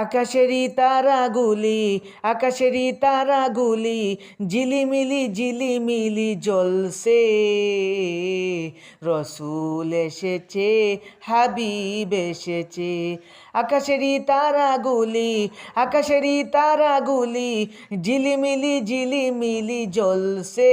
আকাশেরই তারাগুলি আকাশেরই তারাগুলি, ঝিলিমিলি ঝিলিমিলি জ্বলছে। রসুল এসেছে, হাবিব এসেছে। আকাশেরই তারাগুলি আকাশেরই তারাগুলি, ঝিলিমিলি ঝিলিমিলি জ্বলছে।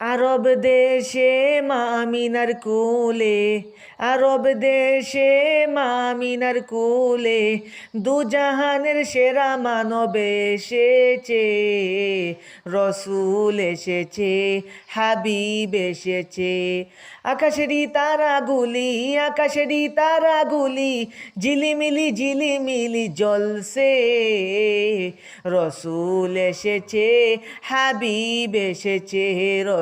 আরব দেশে মামিনার কুলে, আরব দেশে মামিনার কুলে দুজাহানের সেরা মানব এসেছে, রসুল এসেছে, হাবিব এসেছে। আকাশেরই তারাগুলি আকাশেরই তারাগুলি ঝিলিমিলি ঝিলিমিলি জলসে রসুল এসেছে, হাবিব এসেছে